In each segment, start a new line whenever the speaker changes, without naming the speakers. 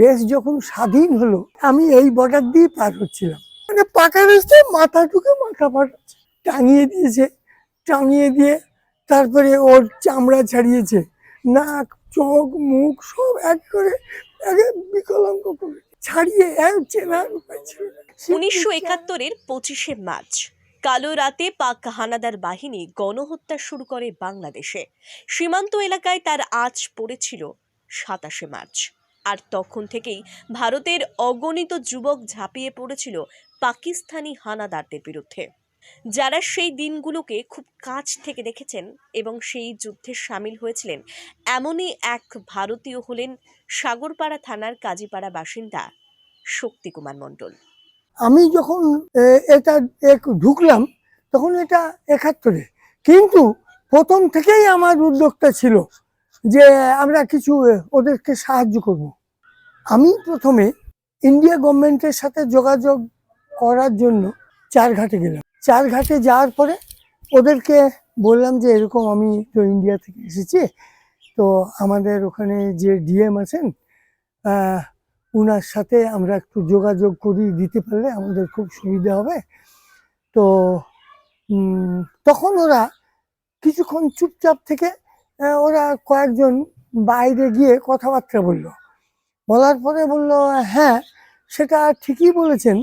দেশ যখন স্বাধীন হলো আমি এই বর্ডার দিয়ে পার হচ্ছিলাম। মানে পাকা রাস্তায় মাথা ঢুকে মাথা পাঠাচ্ছে টাঙিয়ে দিয়েছে টাঙিয়ে দিয়ে তারপরে ওর চামড়া ছাড়িয়েছে। নাক চোখ মুখ সব এক করে বিকলাঙ্গ করে ছাড়িয়ে চেনার উপায় ছিল
উনিশশো একাত্তরের পঁচিশে মার্চ কালো রাতে পাক হানাদার বাহিনী গণহত্যা শুরু করে বাংলাদেশে। সীমান্ত এলাকায় তার আজ পড়েছিল সাতাশে মার্চ। আর তখন থেকেই ভারতের অগণিত যুবক ঝাঁপিয়ে পড়েছিল পাকিস্তানি হানাদারদের বিরুদ্ধে। যারা সেই দিনগুলোকে খুব কাছ থেকে দেখেছেন এবং সেই যুদ্ধে সামিল হয়েছিলেন, এমনই এক ভারতীয় হলেন সাগরপাড়া থানার কাজীপাড়া বাসিন্দা শক্তিকুমার মণ্ডল।
আমি যখন এটা এক ঢুকলাম, তখন এটা একাত্তরে। কিন্তু প্রথম থেকেই আমার উদ্যোগটা ছিল যে আমরা কিছু ওদেরকে সাহায্য করব। আমি প্রথমে ইন্ডিয়া গভর্নমেন্টের সাথে যোগাযোগ করার জন্য চারঘাটে গেলাম। চারঘাটে যাওয়ার পরে ওদেরকে বললাম যে, এরকম আমি তো ইন্ডিয়া থেকে এসেছি। তো আমাদের ওখানে যে ডিএম আছেন ওনার সাথে আমরা একটু যোগাযোগ করি, দিতে পারলে আমাদের খুব সুবিধা হবে। তো তখন ওরা কিছুক্ষণ চুপচাপ থেকে ওরা কয়েকজন বাইরে গিয়ে কথাবার্তা বলল। বলার পরে বলল হ্যাঁ সেটা ঠিকই বলেছেন,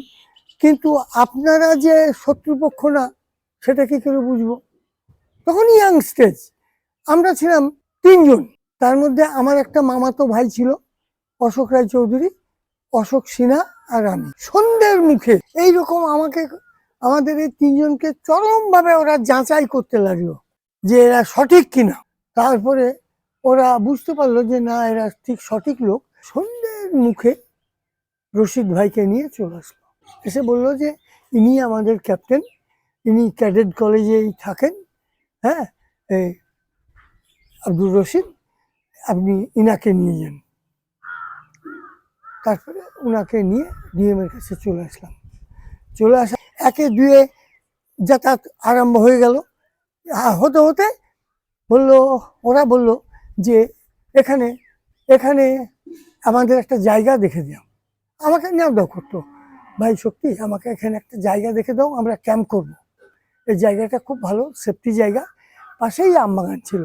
কিন্তু আপনারা যে শত্রুপক্ষ না, সেটা কি করে বুঝব? তখন ইয়াং স্টেজ আমরা ছিলাম তিনজন। তার মধ্যে আমার একটা মামাতো ভাই ছিল, অশোক রায় চৌধুরী অশোক সিনহা আর আমি। সন্ধ্যের মুখে এইরকম আমাকে, আমাদের এই তিনজনকে চরমভাবে ওরা যাচাই করতে লাগল, যে এরা সঠিক কিনা। তারপরে ওরা বুঝতে পারল যে, না, এরা ঠিক সঠিক লোক। মুখে রশিদ ভাইকে নিয়ে চলে আসলো। এসে বলল যে, ইনি আমাদের ক্যাপ্টেন ইনি ক্যাডেট কলেজেই থাকেন হ্যাঁ এই আব্দুর রশিদ, আপনি ইনাকে নিয়ে যান। তারপরে ওনাকে নিয়ে ডিএম এর কাছে চলে আসলাম। চলে আসা একে দুয়ে যাতায়াত আরম্ভ হয়ে গেল। হতে হতে বলল, ওরা বলল যে, এখানে এখানে আমাদের একটা জায়গা দেখে দাও। আমাকে নেওয়া দাও করতো ভাই শক্তি আমাকে এখানে একটা জায়গা দেখে দাও, আমরা ক্যাম্প করব। এই জায়গাটা খুব ভালো, সেফটি জায়গা। পাশেই আমবাগান ছিল।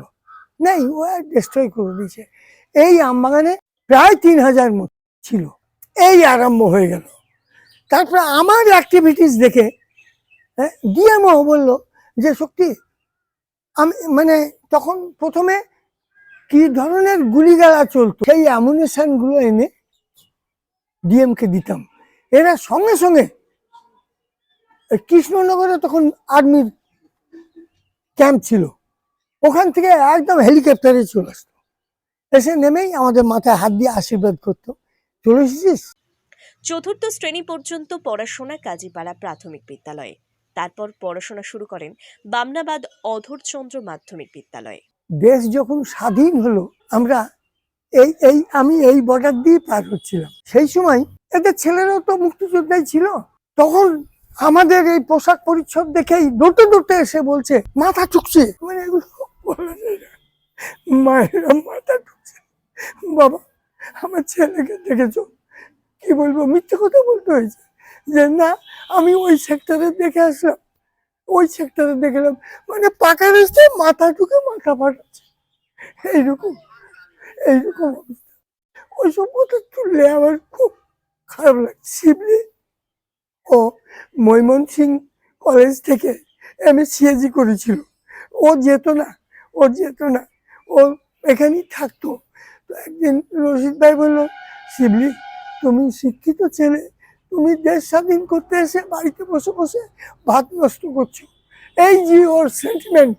নেই, ও ডিস্ট্রয় করে দিয়েছে। এই আমবাগানে প্রায় তিন হাজার মতো ছিল। এই আরম্ভ হয়ে গেল। তারপরে আমার অ্যাক্টিভিটিস দেখে হ্যাঁ ডিএমও বলল যে শক্তি আমি মানে তখন প্রথমে কি ধরনের গুলিগালা চলতো? সেই অ্যামুনেশনগুলো এনে ডিএম কে দিতাম। এরা সঙ্গে সঙ্গে কৃষ্ণনগরে তখন আর্মির ক্যাম্প ছিল। ওখান থেকে একদম হেলিকপ্টারে চলে আসতো। এসে নেমেই আমাদের মাথায় হাত দিয়ে আশীর্বাদ করতো। চলে এসেছিস?
চতুর্থ শ্রেণি পর্যন্ত পড়াশোনা কাজীপাড়া প্রাথমিক বিদ্যালয়ে। তারপর পড়াশোনা শুরু করেন বামনাবাদ অধরচন্দ্র মাধ্যমিক বিদ্যালয়ে।
দেশ যখন স্বাধীন হলো, আমরা এই এই, আমি এই বর্ডার দিয়ে পার হচ্ছিলাম। সেই সময় এদের ছেলেরাও তো মুক্তিযোদ্ধাই ছিল। তখন আমাদের এই পোশাক পরিচ্ছদ দেখেই দৌড়তে দৌড়তে এসে বলছে, মাথা ঠুকছে। মানে এগুলো। মায়েরা মাথা ঠুকছে। বাবা, আমার ছেলেকে দেখেছ? কি বলব? মিথ্যে কথা বলতে হয়েছে। যে না, আমি ওই সেক্টরে দেখে আসলাম। ওই সেক্টরে দেখলাম মানে পাকা রাস্তায় মাথা ঢুকে মাথা ফাটাচ্ছে। এইরকম এইরকম অবস্থা। ওইসব কথা তুললে আমার খুব খারাপ লাগছে। শিবলি ও সিং কলেজ থেকে এম এস সিএজি করেছিল। ও যেত না, ও যেত না, ও এখানেই থাকতো। তো একদিন রশিদ ভাই বলল, শিবলি, তুমি শিক্ষিত ছেলে তুমি দেশ স্বাধীন করতে এসে বাড়িতে বসে বসে ভাত নষ্ট করছ। এই যে ওর সেন্টিমেন্ট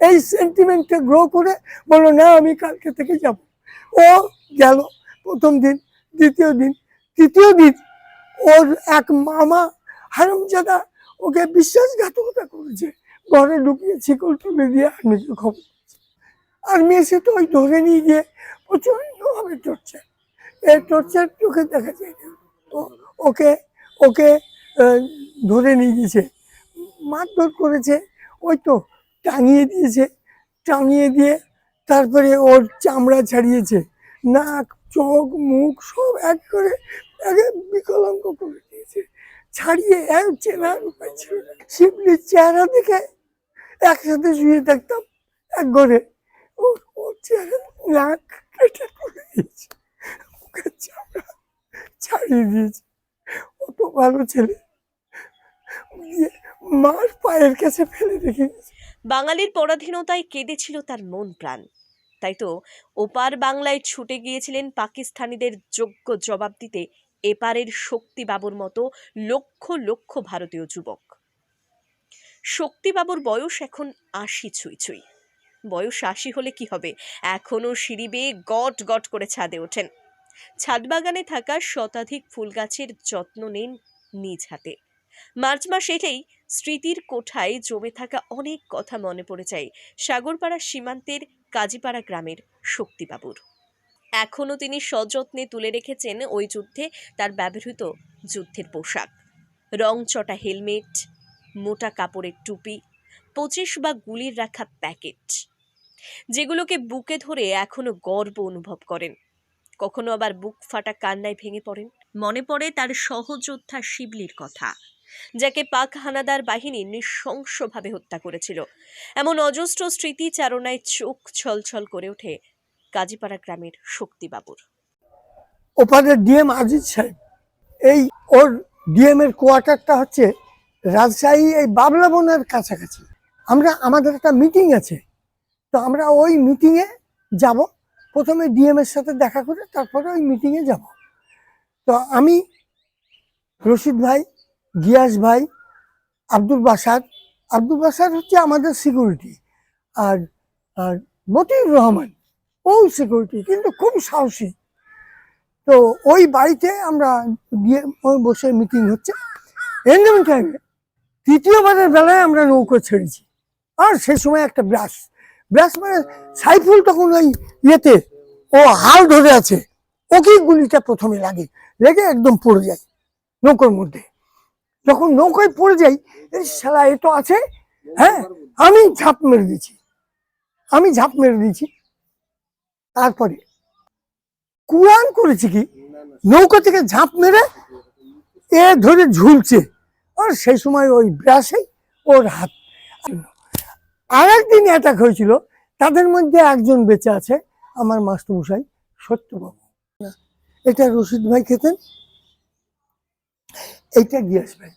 এই সেন্টিমেন্টটা গ্রো করে বলল না, আমি কালকে থেকে যাব। ও গেল প্রথম দিন, দ্বিতীয় দিন, তৃতীয় দিন ওর এক মামা হারামজাদা ওকে বিশ্বাসঘাতকতা করেছে। ঘরে ঢুকিয়ে শিকল তুলে দিয়ে আর্মিকে খবর। আর্মি এসে তো ওই ধরে নিয়ে গিয়ে প্রচণ্ডভাবে টর্চার এই টর্চার চোখে দেখা যায় না। ওকে ওকে ধরে নিয়ে গেছে। মারধর করেছে, ওই তো টাঙিয়ে দিয়েছে, টাঙিয়ে দিয়ে তারপরে ওর চামড়া ছাড়িয়েছে। নাক, চোখ, মুখ সব এক করে একে বিকলাঙ্গ করে দিয়েছে। ছাড়িয়ে এক চেনার উপায় ছিল। শিবলির চেহারা দেখে একসাথে শুয়ে থাকতাম এক ঘরে। ওর চেহারা নাক কেটে তুলে দিয়েছে ওকে চামড়া ছাড়িয়ে দিয়েছে। অত ভালো ছেলে। মার পায়ের কাছে ফেলে রেখে
বাঙালির পরাধীনতায় কেঁদেছিল তার মন প্রাণ। তাই তো ওপার বাংলায় ছুটে গিয়েছিলেন পাকিস্তানিদের যোগ্য জবাব দিতে এপারের শক্তিবাবুর মতো লক্ষ লক্ষ ভারতীয় যুবক। শক্তিবাবুর বয়স এখন আশি ছুঁই ছুঁই। বয়স আশি হলে কি হবে? এখনও সিঁড়ি বেয়ে গট গট করে ছাদে ওঠেন। ছাদবাগানে থাকা শতাধিক ফুল গাছের যত্ন নেন নিজ হাতে। মার্চ মাস এলেই স্মৃতির কোঠায় জমে থাকা অনেক কথা মনে পড়ে যায় সাগরপাড়া সীমান্তের কাজীপাড়া গ্রামের শক্তিবাবুর। এখনও তিনি সযত্নে তুলে রেখেছেন ওই যুদ্ধে তার ব্যবহৃত যুদ্ধের পোশাক। রংচটা হেলমেট, মোটা কাপড়ের টুপি, পঁচিশ বা গুলির রাখা প্যাকেট। যেগুলোকে বুকে ধরে এখনও গর্ব অনুভব করেন। কখনো আবার বুক ফাটা কান্নায় ভেঙে পড়েন? মনে পড়ে তার সহযোদ্ধা শিবলির কথা। যাকে পাক হানাদার বাহিনী নৃশংসভাবে হত্যা করেছিল। এমন অজস্র স্মৃতিচারণায় চোখ ছলছল করে ওঠে কাজীপাড়া গ্রামের শক্তিবাবুর।
ওপারে ডিএম আজিজ সাহেব এই ওর ডিএম এর কোয়ার্টারটা হচ্ছে রাজশাহী এই বাবলা বনের কাছাকাছি। আমরা আমাদের একটা মিটিং আছে। তো আমরা ওই মিটিংয়ে যাব। প্রথমে ডিএম এর সাথে দেখা করে তারপরে ওই মিটিংয়ে যাব। তো আমি রশিদ ভাই, গিয়াস ভাই, আব্দুল বাসার আব্দুল বাসার হচ্ছে আমাদের সিকিউরিটি আর আর মতিউর রহমান, ও সিকিউরিটি কিন্তু খুব সাহসী। তো ওই বাড়িতে আমরা গিয়ে বসে মিটিং হচ্ছে। এন্ডামিন টাইমে তৃতীয়বারের বেলায় আমরা নৌকো ছেড়েছি। আর সে সময় একটা ব্রাশ মানে সাইফুল তখন ওই ইয়েতে, ও হাল ধরে আছে। ওকে গুলিটা প্রথমে লাগে, লেগে একদম পড়ে যায়, নৌকোর মধ্যে। যখন নৌকায় পড়ে যাই এই শালা তো আছে হ্যাঁ? আমি ঝাঁপ মেরে দিয়েছি। আমি ঝাঁপ মেরে দিয়েছি। তারপরে কুরান করেছি কি? নৌকা থেকে ঝাঁপ মেরে এ ধরে ঝুলছে। আর সেই সময় ওই ব্রাশে ওর হাত আর একদিন অ্যাটাক হয়েছিল। তাদের মধ্যে একজন বেঁচে আছে, আমার মাস্টারমশাই সত্যবাবু। এটা রশিদ ভাই খেতেন, এইটা গিয়াস ভাই।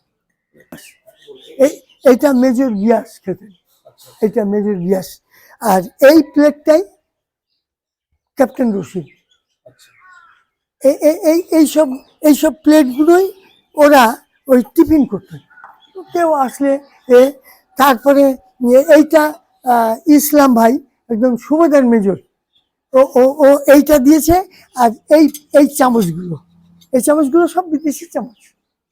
এই, এইটা মেজর গিয়াস খেতেন এটা মেজর গিয়াস। আর এই প্লেটটাই ক্যাপ্টেন রশিদ। এই- এই- এই এইসব এইসব প্লেটগুলোই ওরা ওই টিফিন করতেন। কেউ আসলে এ, তারপরে এইটা ইসলাম ভাই একদম সুবেদার মেজর। ও ও ও এইটা দিয়েছে আর এই এই চামচগুলো। এই চামচগুলো সব বিদেশি চামচ।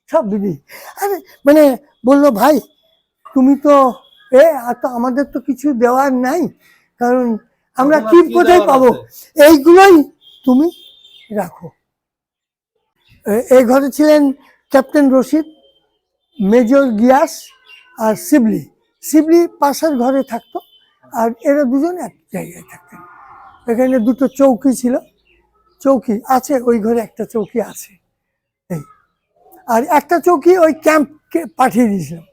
সব বিদেশি। আরে মানে বলল ভাই তুমি তো এ আর তো আমাদের তো কিছু দেওয়ার নাই। কারণ আমরা কি কোথায় পাবো? এইগুলোই তুমি রাখো। এই ঘরে ছিলেন ক্যাপ্টেন রশিদ মেজর গিয়াস আর শিবলি। শিবলি পাশের ঘরে থাকতো, আর এরা দুজন এক জায়গায় থাকতেন এখানে দুটো চৌকি ছিল। চৌকি আছে, ওই ঘরে একটা চৌকি আছে। এই। আর একটা চৌকি ওই ক্যাম্পকে পাঠিয়ে দিয়েছিলাম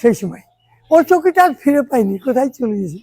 সেই সময়। ওই চৌকিটা আর ফিরে পাইনি, কোথায় চলে গেছে?